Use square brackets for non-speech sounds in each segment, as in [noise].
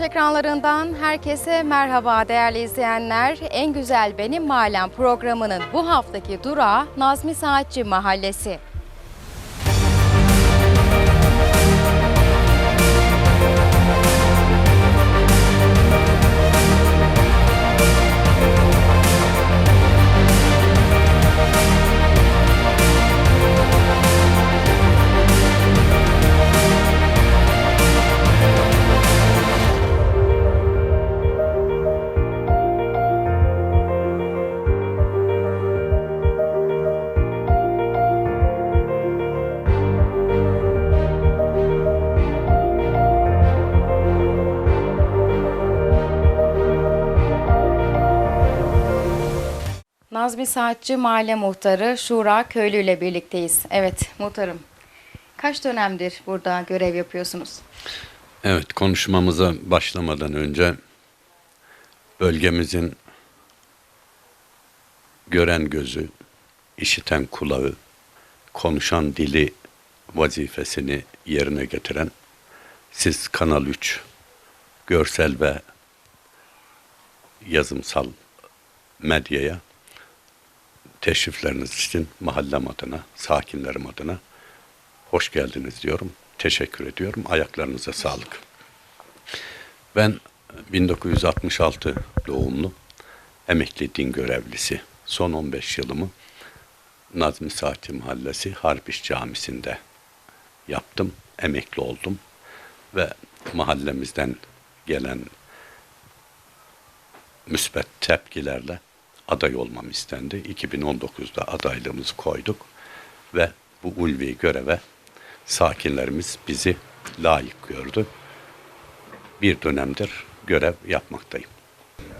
Ekranlarından herkese merhaba değerli izleyenler. En Güzel Benim Mahallem programının bu haftaki durağı Nazmi Saatçi Mahallesi. Nazmi Saatçi Mahalle Muhtarı Şura Köylü ile birlikteyiz. Evet muhtarım. Kaç dönemdir burada görev yapıyorsunuz? Evet, konuşmamıza başlamadan önce bölgemizin gören gözü, işiten kulağı, konuşan dili vazifesini yerine getiren siz Kanal 3 görsel ve yazımsal medyaya teşrifleriniz için mahallem adına, sakinlerim adına hoş geldiniz diyorum. Teşekkür ediyorum. Ayaklarınıza sağlık. Ben 1966 doğumlu emekli din görevlisi. Son 15 yılımı Nazmi Saati Mahallesi Harbiş Camisi'nde yaptım. Emekli oldum ve mahallemizden gelen müsbet tepkilerle aday olmam istendi. 2019'da adaylığımızı koyduk ve bu ulvi göreve sakinlerimiz bizi layık gördü. Bir dönemdir görev yapmaktayım.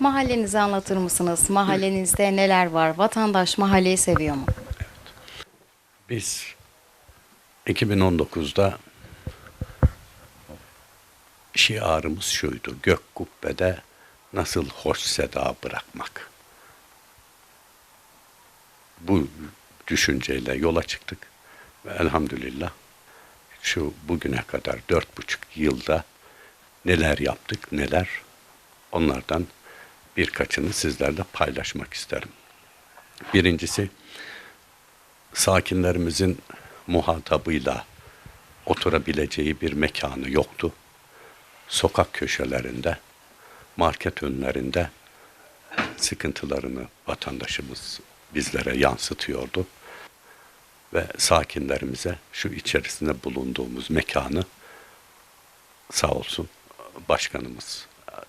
Mahallenizi anlatır mısınız? Mahallenizde neler var? Vatandaş mahalleyi seviyor mu? Biz 2019'da şiarımız şuydu. Gök kubbede nasıl hoş seda bırakmak. Bu düşünceyle yola çıktık. Ve elhamdülillah şu bugüne kadar dört buçuk yılda neler yaptık neler onlardan birkaçını sizlerle paylaşmak isterim. Birincisi sakinlerimizin muhatabıyla oturabileceği bir mekanı yoktu. Sokak köşelerinde, market önlerinde sıkıntılarını vatandaşımız bizlere yansıtıyordu. Ve sakinlerimize şu içerisinde bulunduğumuz mekanı sağ olsun başkanımız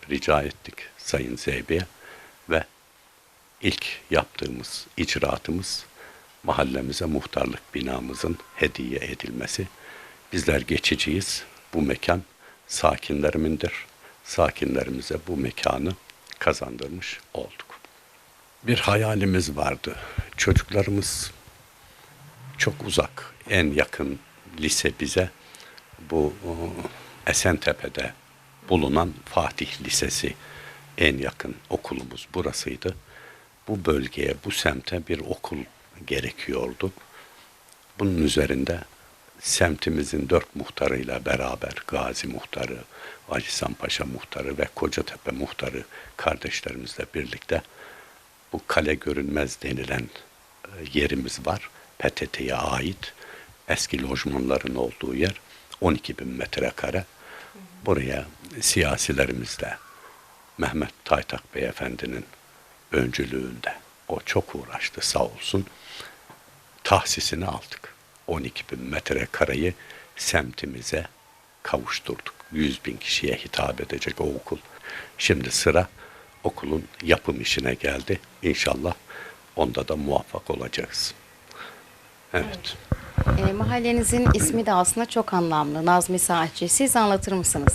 rica ettik Sayın Zeybe'ye ve ilk yaptığımız icraatımız mahallemize muhtarlık binamızın hediye edilmesi. Bizler geçiciyiz. Bu mekan sakinlerimindir. Sakinlerimize bu mekanı kazandırmış olduk. Bir hayalimiz vardı. Çocuklarımız çok uzak, en yakın lise bize bu Esentepe'de bulunan Fatih Lisesi en yakın okulumuz burasıydı. Bu bölgeye, bu semte bir okul gerekiyordu. Bunun üzerinde semtimizin dört muhtarıyla beraber Gazi Muhtarı, Ali İhsan Paşa Muhtarı ve Kocatepe Muhtarı kardeşlerimizle birlikte bu kale görünmez denilen e, yerimiz var. PTT'ye ait eski lojmanların olduğu yer 12 bin metrekare. Buraya siyasilerimizle Mehmet Taytak Beyefendinin öncülüğünde o çok uğraştı sağ olsun. Tahsisini aldık. 12 bin metrekareyi semtimize kavuşturduk. 100 bin kişiye hitap edecek o okul. Şimdi sıra okulun yapım işine geldi. İnşallah onda da muvaffak olacağız. Evet. E, mahallenizin ismi de aslında çok anlamlı. Nazmi Saatçi. Siz anlatır mısınız?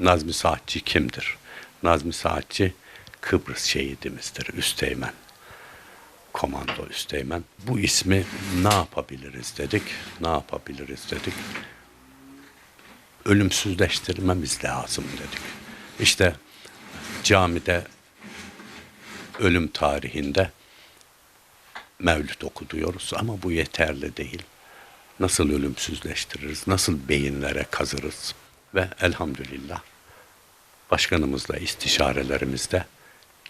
Nazmi Saatçi kimdir? Nazmi Saatçi Kıbrıs şehidimizdir. Üsteğmen. Komando Üsteğmen. Bu ismi ne yapabiliriz dedik. Ne yapabiliriz dedik. ölümsüzleştirmemiz lazım dedik. İşte camide ölüm tarihinde mevlüt okuduyoruz ama bu yeterli değil. Nasıl ölümsüzleştiririz, nasıl beyinlere kazırız ve elhamdülillah başkanımızla istişarelerimizde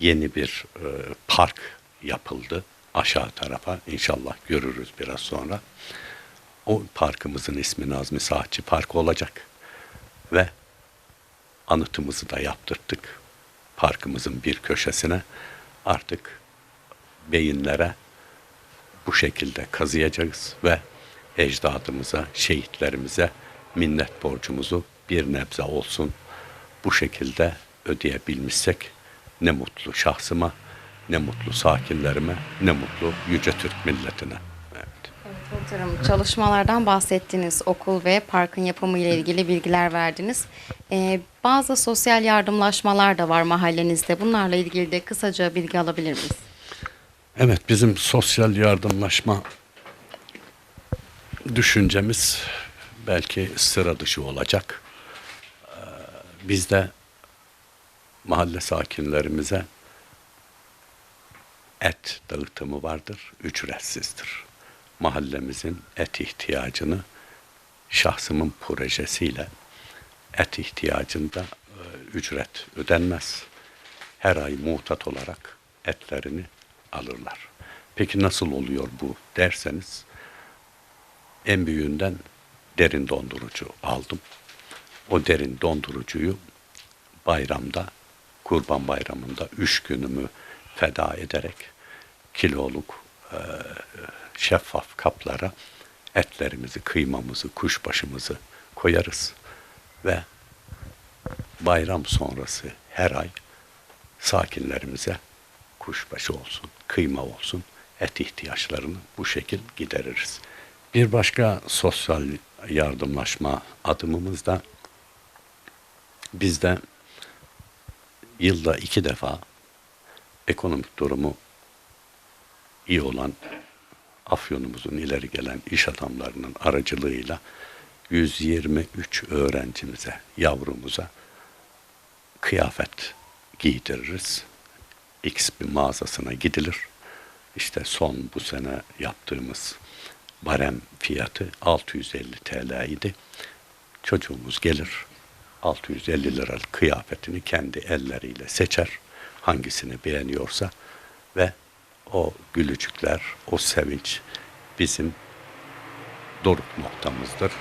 yeni bir e, park yapıldı aşağı tarafa. İnşallah görürüz biraz sonra. O parkımızın ismi Nazmi Saatçi Parkı olacak. Ve anıtımızı da yaptırttık. Parkımızın bir köşesine artık beyinlere bu şekilde kazıyacağız ve ecdadımıza, şehitlerimize minnet borcumuzu bir nebze olsun bu şekilde ödeyebilmişsek ne mutlu şahsıma, ne mutlu sakinlerime, ne mutlu yüce Türk milletine. Muhtarım çalışmalardan bahsettiniz. Okul ve parkın yapımı ile ilgili bilgiler verdiniz. Ee, bazı sosyal yardımlaşmalar da var mahallenizde. Bunlarla ilgili de kısaca bilgi alabilir miyiz? Evet bizim sosyal yardımlaşma düşüncemiz belki sıra dışı olacak. Ee, Biz de mahalle sakinlerimize et dağıtımı vardır, ücretsizdir. Mahallemizin et ihtiyacını şahsımın projesiyle et ihtiyacında e, ücret ödenmez. Her ay muhtat olarak etlerini alırlar. Peki nasıl oluyor bu derseniz en büyüğünden derin dondurucu aldım. O derin dondurucuyu bayramda, kurban bayramında üç günümü feda ederek kiloluk e, şeffaf kaplara etlerimizi, kıymamızı, kuşbaşımızı koyarız ve bayram sonrası her ay sakinlerimize kuşbaşı olsun, kıyma olsun, et ihtiyaçlarını bu şekil gideririz. Bir başka sosyal yardımlaşma adımımız da bizde yılda iki defa ekonomik durumu iyi olan Afyonumuzun ileri gelen iş adamlarının aracılığıyla 123 öğrencimize, yavrumuza kıyafet giydiririz. X bir mağazasına gidilir. İşte son bu sene yaptığımız barem fiyatı 650 TL idi. Çocuğumuz gelir 650 liralık kıyafetini kendi elleriyle seçer. Hangisini beğeniyorsa ve o gülücükler, o sevinç bizim doruk noktamızdır.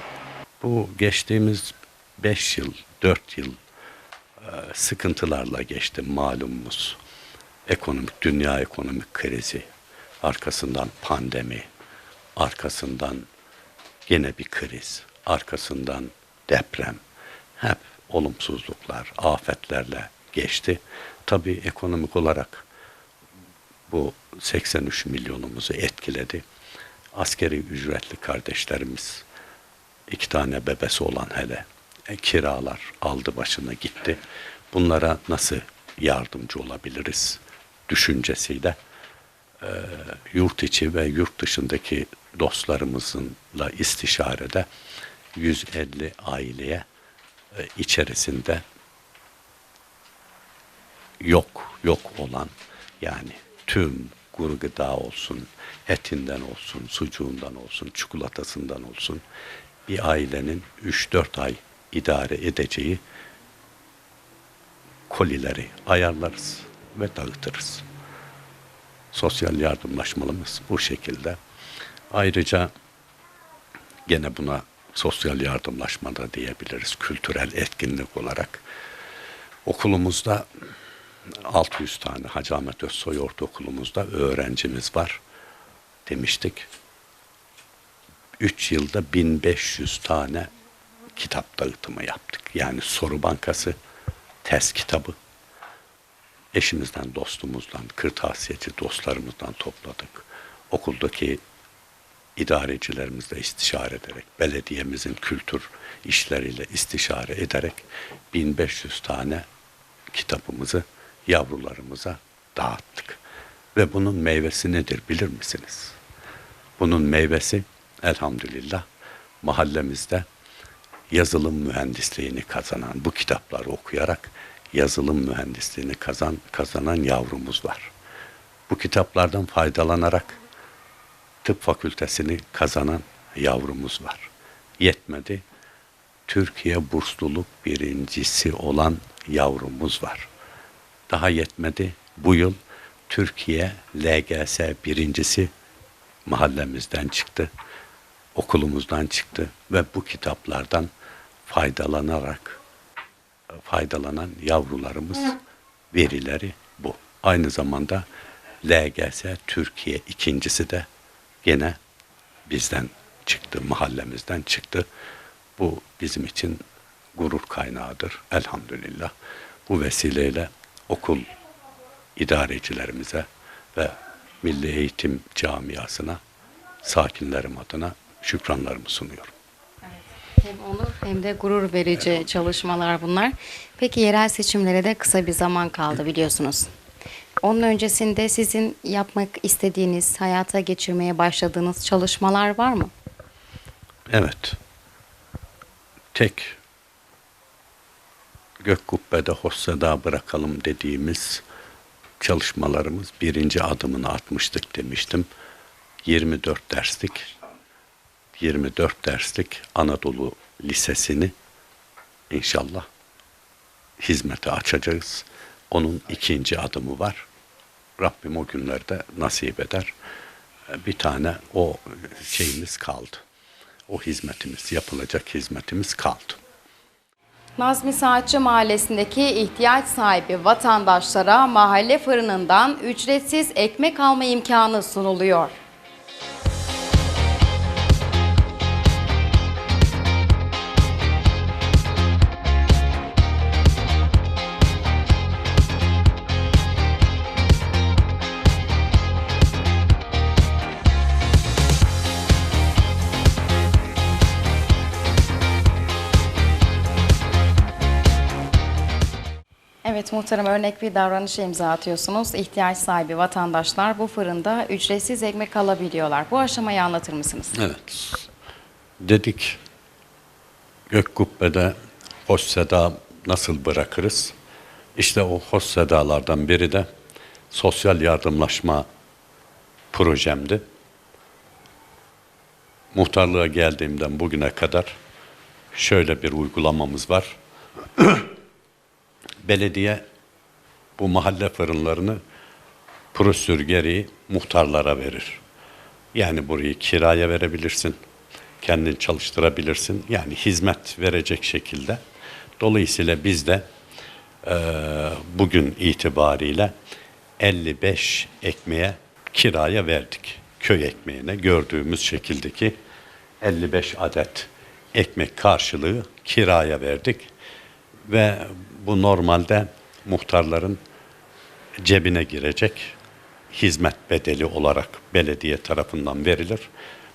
Bu geçtiğimiz 5 yıl, 4 yıl e, sıkıntılarla geçti malumumuz. Ekonomik, dünya ekonomik krizi, arkasından pandemi, arkasından gene bir kriz, arkasından deprem. Hep olumsuzluklar, afetlerle geçti. Tabii ekonomik olarak bu 83 milyonumuzu etkiledi. Askeri ücretli kardeşlerimiz, iki tane bebesi olan hele e, kiralar aldı başına gitti. Bunlara nasıl yardımcı olabiliriz düşüncesiyle e, yurt içi ve yurt dışındaki dostlarımızla istişarede 150 aileye e, içerisinde yok yok olan yani tüm kuru gıda olsun, etinden olsun, sucuğundan olsun, çikolatasından olsun bir ailenin 3-4 ay idare edeceği kolileri ayarlarız ve dağıtırız. Sosyal yardımlaşmalımız bu şekilde. Ayrıca gene buna sosyal yardımlaşma da diyebiliriz kültürel etkinlik olarak. Okulumuzda 600 tane Hacı Ahmet Özsoy Ortaokulumuzda öğrencimiz var demiştik. 3 yılda 1500 tane kitap dağıtımı yaptık. Yani soru bankası, test kitabı. Eşimizden, dostumuzdan, kırtasiyeci dostlarımızdan topladık. Okuldaki idarecilerimizle istişare ederek, belediyemizin kültür işleriyle istişare ederek 1500 tane kitabımızı yavrularımıza dağıttık. Ve bunun meyvesi nedir bilir misiniz? Bunun meyvesi elhamdülillah mahallemizde yazılım mühendisliğini kazanan, bu kitapları okuyarak yazılım mühendisliğini kazan, kazanan yavrumuz var. Bu kitaplardan faydalanarak tıp fakültesini kazanan yavrumuz var. Yetmedi. Türkiye bursluluk birincisi olan yavrumuz var. Daha yetmedi. Bu yıl Türkiye LGS birincisi mahallemizden çıktı. Okulumuzdan çıktı ve bu kitaplardan faydalanarak faydalanan yavrularımız verileri bu. Aynı zamanda LGS Türkiye ikincisi de gene bizden çıktı, mahallemizden çıktı. Bu bizim için gurur kaynağıdır elhamdülillah. Bu vesileyle okul idarecilerimize ve Milli Eğitim Camiasına sakinlerim adına şükranlarımı sunuyorum. Hem onur hem de gurur verici çalışmalar bunlar. Peki yerel seçimlere de kısa bir zaman kaldı biliyorsunuz. Onun öncesinde sizin yapmak istediğiniz, hayata geçirmeye başladığınız çalışmalar var mı? Evet. Tek gök kubbede hossada bırakalım dediğimiz çalışmalarımız birinci adımını atmıştık demiştim. 24 derslik 24 derslik Anadolu Lisesi'ni inşallah hizmete açacağız. Onun ikinci adımı var. Rabbim o günlerde nasip eder. Bir tane o şeyimiz kaldı. O hizmetimiz, yapılacak hizmetimiz kaldı. Nazmi Saatçı Mahallesi'ndeki ihtiyaç sahibi vatandaşlara mahalle fırınından ücretsiz ekmek alma imkanı sunuluyor. Evet muhterem örnek bir davranışa imza atıyorsunuz. İhtiyaç sahibi vatandaşlar bu fırında ücretsiz ekmek alabiliyorlar. Bu aşamayı anlatır mısınız? Evet. Dedik gök kubbede hoş seda nasıl bırakırız? İşte o hoş sedalardan biri de sosyal yardımlaşma projemdi. Muhtarlığa geldiğimden bugüne kadar şöyle bir uygulamamız var. [clears throat] Belediye bu mahalle fırınlarını prosedür gereği muhtarlara verir. Yani burayı kiraya verebilirsin, kendin çalıştırabilirsin. Yani hizmet verecek şekilde. Dolayısıyla biz de eee, bugün itibariyle 55 ekmeğe kiraya verdik. Köy ekmeğine gördüğümüz şekildeki 55 adet ekmek karşılığı kiraya verdik. Ve bu normalde muhtarların cebine girecek hizmet bedeli olarak belediye tarafından verilir.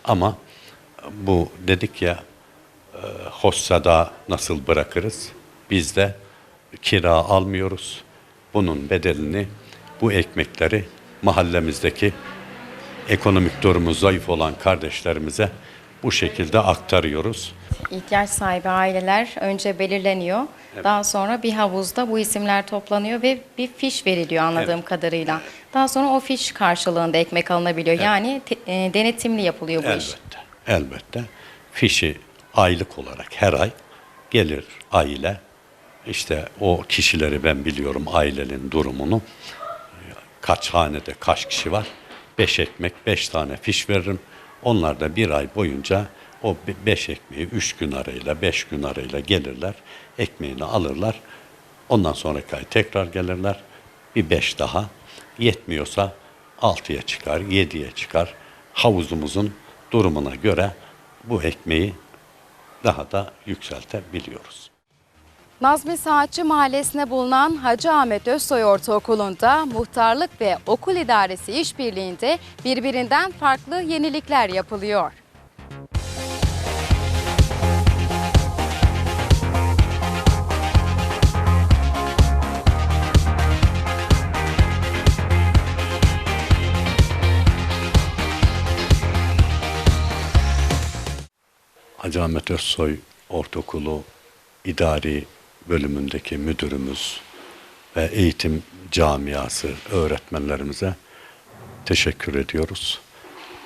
Ama bu dedik ya e, hossada nasıl bırakırız? Biz de kira almıyoruz. Bunun bedelini bu ekmekleri mahallemizdeki ekonomik durumu zayıf olan kardeşlerimize bu şekilde aktarıyoruz. İhtiyaç sahibi aileler önce belirleniyor. Daha sonra bir havuzda bu isimler toplanıyor ve bir fiş veriliyor anladığım kadarıyla. Daha sonra o fiş karşılığında ekmek alınabiliyor. Yani te- e, denetimli yapılıyor bu iş. Elbette. Elbette. Fişi aylık olarak her ay gelir aile. İşte o kişileri ben biliyorum ailenin durumunu. Kaç hanede kaç kişi var? Beş ekmek, beş tane fiş veririm. Onlar da bir ay boyunca o be- beş ekmeği üç gün arayla, beş gün arayla gelirler. Ekmeğini alırlar. Ondan sonraki ay tekrar gelirler. Bir beş daha. Yetmiyorsa altıya çıkar, yediye çıkar. Havuzumuzun durumuna göre bu ekmeği daha da yükseltebiliyoruz. Nazmi Saatçı Mahallesi'nde bulunan Hacı Ahmet Özsoy Ortaokulu'nda muhtarlık ve okul idaresi işbirliğinde birbirinden farklı yenilikler yapılıyor. Hacı Ahmet Özsoy Ortaokulu idari bölümündeki müdürümüz ve eğitim camiası öğretmenlerimize teşekkür ediyoruz.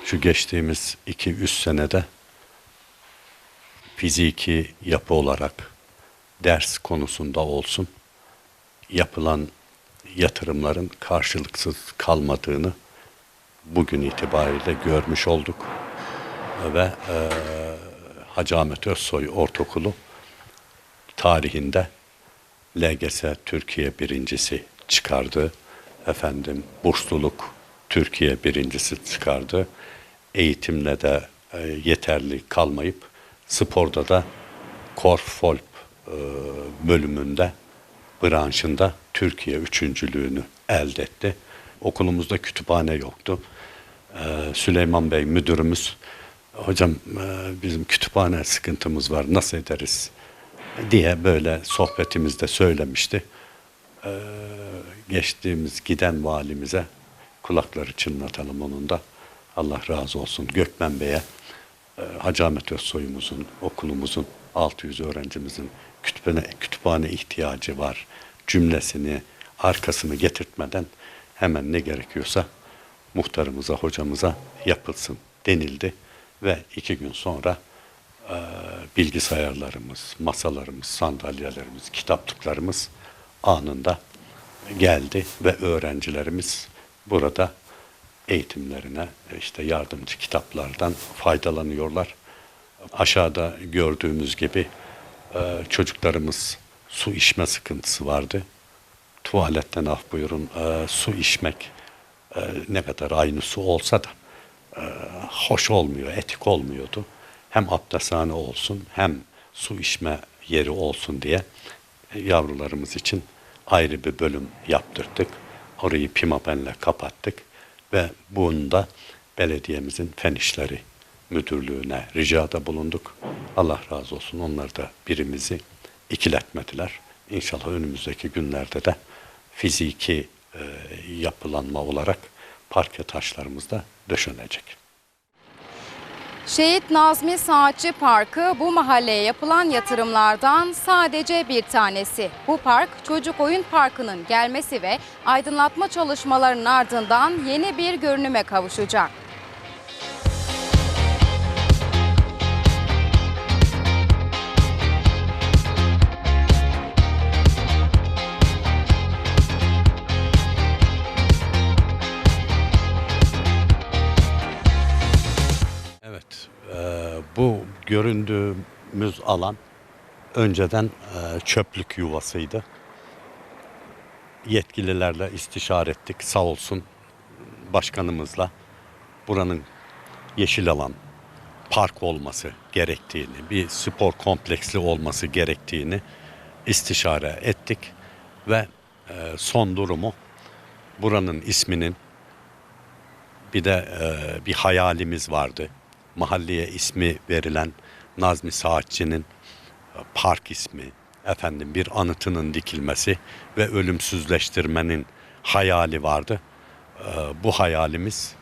Şu geçtiğimiz 2-3 senede fiziki yapı olarak ders konusunda olsun yapılan yatırımların karşılıksız kalmadığını bugün itibariyle görmüş olduk. Ve e, Hacı Ahmet Özsoy Ortaokulu tarihinde LGS Türkiye birincisi çıkardı. Efendim bursluluk Türkiye birincisi çıkardı. Eğitimle de e, yeterli kalmayıp sporda da Korfvolp e, bölümünde branşında Türkiye üçüncülüğünü elde etti. Okulumuzda kütüphane yoktu. Ee, Süleyman Bey müdürümüz hocam e, bizim kütüphane sıkıntımız var nasıl ederiz diye böyle sohbetimizde söylemişti. Ee, geçtiğimiz giden valimize kulakları çınlatalım onun da. Allah razı olsun Gökmen Bey'e e, Hacı Ahmet Özsoy'umuzun, okulumuzun, 600 öğrencimizin kütüphane, kütüphane ihtiyacı var cümlesini, arkasını getirtmeden hemen ne gerekiyorsa muhtarımıza, hocamıza yapılsın denildi. Ve iki gün sonra e, bilgisayarlarımız, masalarımız, sandalyelerimiz, kitaplıklarımız anında geldi ve öğrencilerimiz burada eğitimlerine işte yardımcı kitaplardan faydalanıyorlar. Aşağıda gördüğümüz gibi e, çocuklarımız su içme sıkıntısı vardı. Tuvaletten af buyurun e, su içmek e, ne kadar aynı su olsa da hoş olmuyor, etik olmuyordu. Hem abdesthane olsun hem su içme yeri olsun diye e, yavrularımız için ayrı bir bölüm yaptırdık. Orayı pimapenle kapattık ve bunda belediyemizin fen işleri müdürlüğüne ricada bulunduk. Allah razı olsun onlar da birimizi ikiletmediler. İnşallah önümüzdeki günlerde de fiziki e, yapılanma olarak parke taşlarımız da döşenecek. Şehit Nazmi Saatçi Parkı bu mahalleye yapılan yatırımlardan sadece bir tanesi. Bu park çocuk oyun parkının gelmesi ve aydınlatma çalışmalarının ardından yeni bir görünüme kavuşacak. Bu göründüğümüz alan önceden e, çöplük yuvasıydı. Yetkililerle istişare ettik sağ olsun başkanımızla. Buranın yeşil alan, park olması gerektiğini, bir spor kompleksi olması gerektiğini istişare ettik ve e, son durumu buranın isminin bir de e, bir hayalimiz vardı. Mahalleye ismi verilen Nazmi Saatçı'nın e, park ismi, efendim bir anıtının dikilmesi ve ölümsüzleştirmenin hayali vardı. E, bu hayalimiz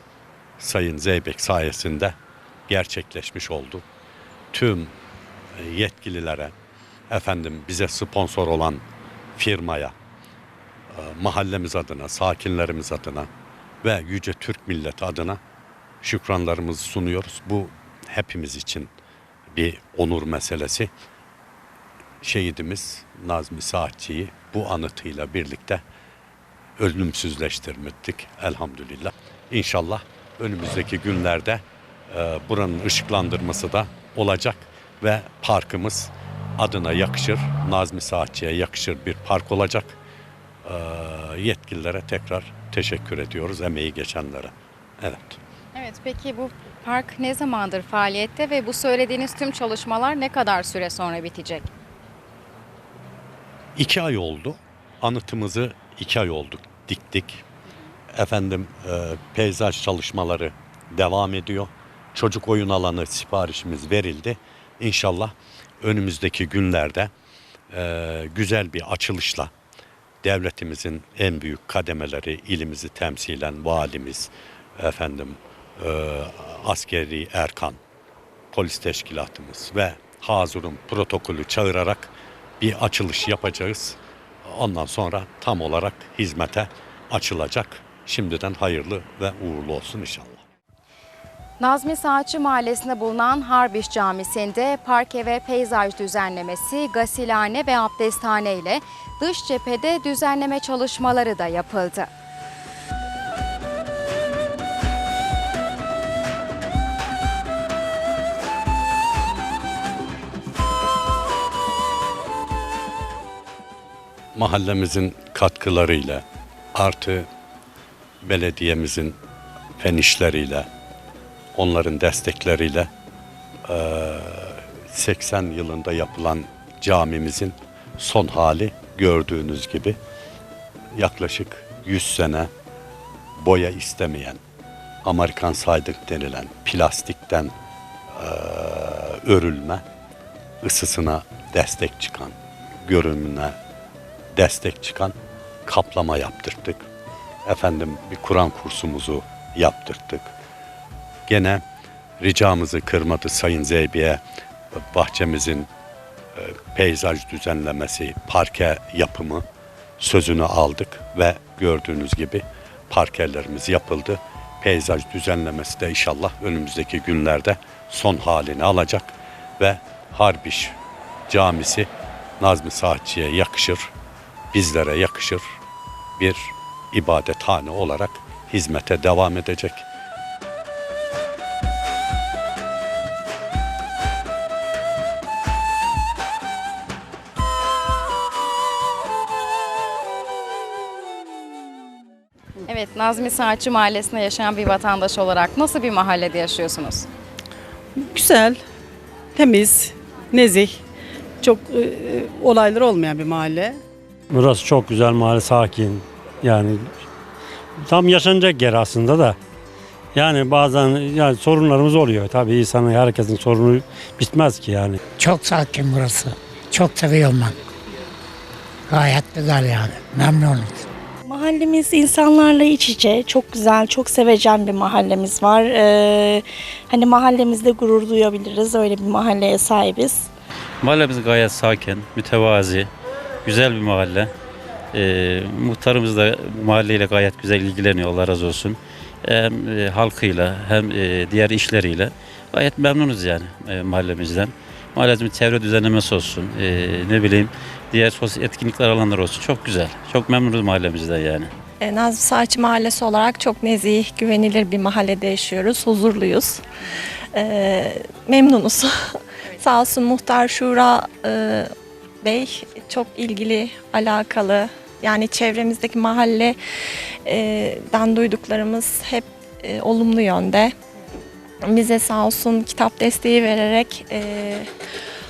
Sayın Zeybek sayesinde gerçekleşmiş oldu. Tüm e, yetkililere, efendim bize sponsor olan firmaya, mahallemiz adına, sakinlerimiz adına ve Yüce Türk milleti adına şükranlarımızı sunuyoruz. Bu hepimiz için bir onur meselesi. Şehidimiz Nazmi Saatçı'yı bu anıtıyla birlikte ölümsüzleştirmiştik elhamdülillah. İnşallah önümüzdeki günlerde e, buranın ışıklandırması da olacak ve parkımız adına yakışır, Nazmi Saatçı'ya yakışır bir park olacak. E, yetkililere tekrar teşekkür ediyoruz emeği geçenlere. Evet. Evet peki bu park ne zamandır faaliyette ve bu söylediğiniz tüm çalışmalar ne kadar süre sonra bitecek? İki ay oldu. Anıtımızı iki ay oldu diktik. Efendim e, peyzaj çalışmaları devam ediyor. Çocuk oyun alanı siparişimiz verildi. İnşallah önümüzdeki günlerde e, güzel bir açılışla devletimizin en büyük kademeleri ilimizi temsilen valimiz, efendim e, askeri erkan, polis teşkilatımız ve Hazur'un protokolü çağırarak bir açılış yapacağız. Ondan sonra tam olarak hizmete açılacak. Şimdiden hayırlı ve uğurlu olsun inşallah. Nazmi Saatçı Mahallesi'nde bulunan Harbiş Camisi'nde parke ve peyzaj düzenlemesi, gasilhane ve abdesthane ile dış cephede düzenleme çalışmaları da yapıldı. Mahallemizin katkılarıyla artı belediyemizin fen işleriyle onların destekleriyle eee, 80 yılında yapılan camimizin son hali gördüğünüz gibi yaklaşık 100 sene boya istemeyen Amerikan saydık denilen plastikten örülme ısısına destek çıkan görünümüne destek çıkan kaplama yaptırdık. Efendim bir Kur'an kursumuzu yaptırdık. Gene ricamızı kırmadı Sayın Zeybi'ye bahçemizin e, peyzaj düzenlemesi, parke yapımı sözünü aldık ve gördüğünüz gibi parkelerimiz yapıldı. Peyzaj düzenlemesi de inşallah önümüzdeki günlerde son halini alacak ve Harbiş Camisi Nazmi Saatçı'ya yakışır, bizlere yakışır bir ibadethane olarak hizmete devam edecek. Evet, Nazmi Saatçı Mahallesi'nde yaşayan bir vatandaş olarak nasıl bir mahallede yaşıyorsunuz? Güzel, temiz, nezih, çok e, e, olaylar olmayan bir mahalle. Burası çok güzel mahalle sakin. Yani tam yaşanacak yer aslında da. Yani bazen yani sorunlarımız oluyor. Tabii insanın herkesin sorunu bitmez ki yani. Çok sakin burası. Çok seviyorum ben. Gayet güzel yani. Memnunum. Mahallemiz insanlarla iç içe, çok güzel, çok sevecen bir mahallemiz var. Ee, hani mahallemizde gurur duyabiliriz, öyle bir mahalleye sahibiz. Mahallemiz gayet sakin, mütevazi, güzel bir mahalle. Ee, muhtarımız da mahalleyle gayet güzel ilgileniyor, Allah razı olsun. Hem e, halkıyla hem e, diğer işleriyle gayet memnunuz yani e, mahallemizden. Mahallemizin çevre düzenlemesi olsun, e, ne bileyim diğer sosyal etkinlikler alanları olsun. Çok güzel, çok memnunuz mahallemizden yani. E, Nazım Saatçı Mahallesi olarak çok nezih, güvenilir bir mahallede yaşıyoruz. Huzurluyuz. E, memnunuz. [laughs] Sağ olsun Muhtar Şura e, Bey çok ilgili, alakalı. Yani çevremizdeki mahalleden duyduklarımız hep e, olumlu yönde. Bize sağ olsun kitap desteği vererek e,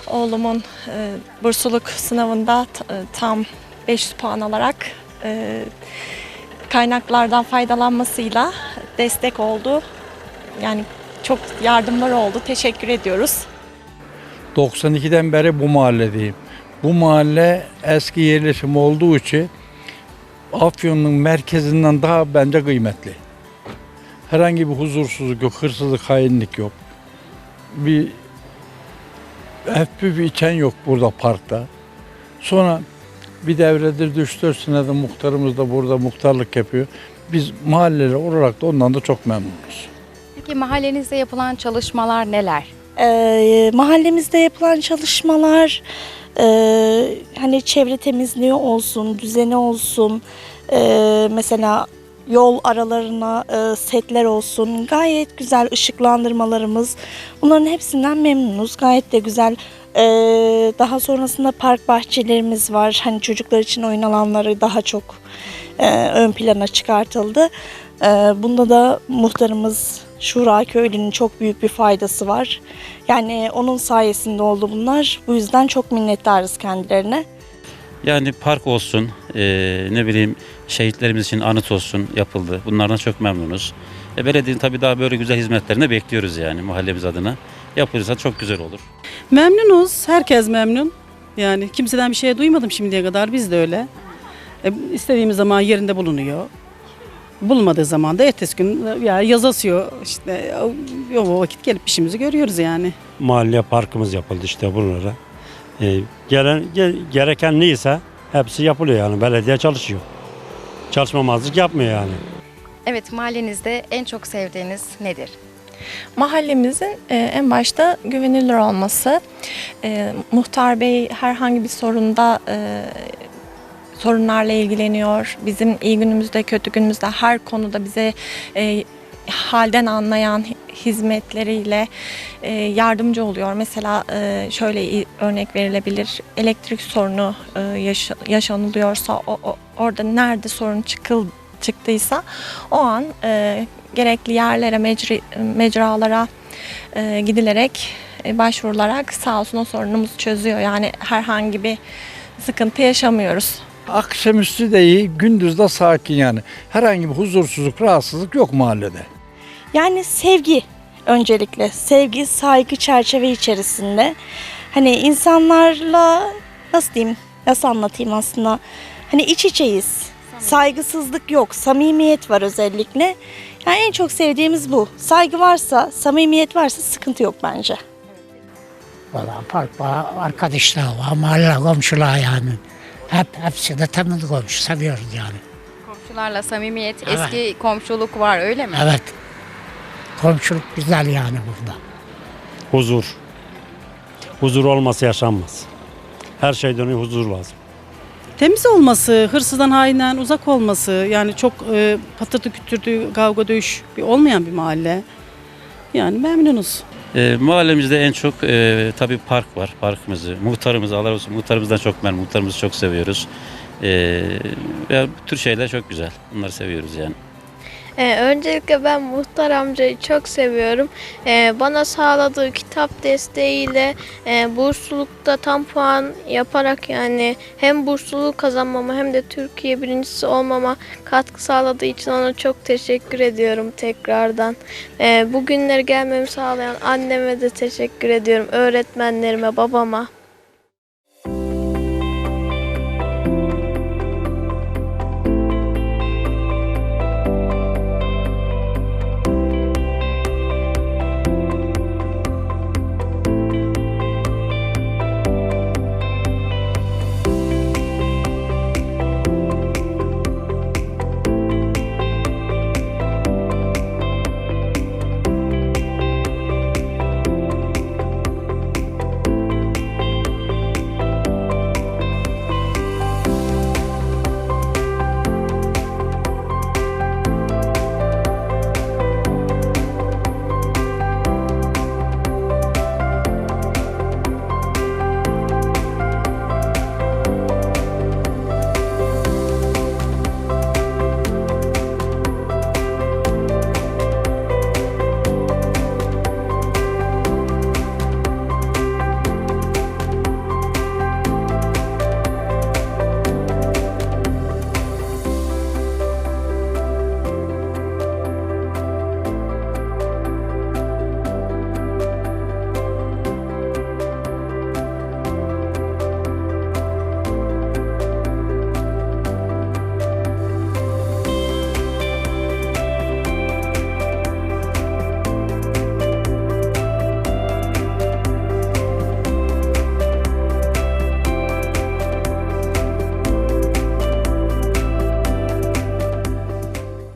oğlumun e, bursluluk sınavında e, tam 500 puan alarak e, kaynaklardan faydalanmasıyla destek oldu. Yani çok yardımlar oldu. Teşekkür ediyoruz. 92'den beri bu mahalledeyim. Bu mahalle eski yerleşim olduğu için Afyon'un merkezinden daha bence kıymetli. Herhangi bir huzursuzluk yok, hırsızlık, hainlik yok. Bir hafif bir içen yok burada parkta. Sonra bir devredir 3-4 senedir muhtarımız da burada muhtarlık yapıyor. Biz mahalleler olarak da ondan da çok memnunuz. Peki mahallenizde yapılan çalışmalar neler? Ee, mahallemizde yapılan çalışmalar, e, hani çevre temizliği olsun, düzeni olsun, e, mesela yol aralarına e, setler olsun, gayet güzel ışıklandırmalarımız. Bunların hepsinden memnunuz. Gayet de güzel. Ee, daha sonrasında park bahçelerimiz var. Hani çocuklar için oyun alanları daha çok e, ön plana çıkartıldı. Ee, bunda da muhtarımız Şura Köylü'nün çok büyük bir faydası var. Yani onun sayesinde oldu bunlar. Bu yüzden çok minnettarız kendilerine. Yani park olsun, e, ne bileyim şehitlerimiz için anıt olsun yapıldı. Bunlardan çok memnunuz. E, belediyenin tabii daha böyle güzel hizmetlerini bekliyoruz yani mahallemiz adına. Yapılırsa çok güzel olur. Memnunuz, herkes memnun. Yani kimseden bir şey duymadım şimdiye kadar, biz de öyle. E, istediğimiz zaman yerinde bulunuyor. Bulmadığı zaman da ertesi gün ya yaz asıyor işte o, o vakit gelip işimizi görüyoruz yani. Mahalle parkımız yapıldı işte buralara. E, gelen, ge- gereken neyse hepsi yapılıyor yani. Belediye çalışıyor. Çalışmamazlık yapmıyor yani. Evet mahallenizde en çok sevdiğiniz nedir? Mahallemizin e, en başta güvenilir olması. E, muhtar Bey herhangi bir sorunda e, sorunlarla ilgileniyor. Bizim iyi günümüzde, kötü günümüzde her konuda bize e, halden anlayan hizmetleriyle e, yardımcı oluyor. Mesela e, şöyle örnek verilebilir. Elektrik sorunu e, yaşa- yaşanılıyorsa o, o- orada nerede sorun çıkıl, çıktıysa o an e, gerekli yerlere, mecri, mecralara e, gidilerek, e, başvurularak sağ olsun o sorunumuzu çözüyor. Yani herhangi bir sıkıntı yaşamıyoruz. Akşamüstü de iyi, gündüz de sakin yani. Herhangi bir huzursuzluk, rahatsızlık yok mahallede. Yani sevgi öncelikle. Sevgi, saygı çerçeve içerisinde. Hani insanlarla nasıl diyeyim, nasıl anlatayım aslında. Hani iç içeyiz. Saygısızlık yok, samimiyet var özellikle. Yani en çok sevdiğimiz bu. Saygı varsa, samimiyet varsa sıkıntı yok bence. Valla park var, arkadaşlar var, mahalle komşular yani. Hep hepsi de tanıdık komşu, seviyoruz yani. Komşularla samimiyet, Evet. eski komşuluk var öyle mi? Evet. Komşuluk güzel yani burada. Huzur. Huzur olmasa yaşanmaz. Her şeyden önce huzur lazım. Temiz olması, hırsızdan hainden uzak olması yani çok e, patırtı kütürdü kavga dövüş bir olmayan bir mahalle. Yani memnunuz. E, mahallemizde en çok e, tabii park var. Parkımızı, muhtarımızı Allah olsun. Muhtarımızdan çok memnun. Muhtarımızı çok seviyoruz. E, ya bu tür şeyler çok güzel. Bunları seviyoruz yani. Ee, öncelikle ben muhtar amcayı çok seviyorum. Ee, bana sağladığı kitap desteğiyle e, burslulukta tam puan yaparak yani hem bursluluğu kazanmama hem de Türkiye birincisi olmama katkı sağladığı için ona çok teşekkür ediyorum tekrardan. Ee, bugünlere gelmemi sağlayan anneme de teşekkür ediyorum. Öğretmenlerime, babama.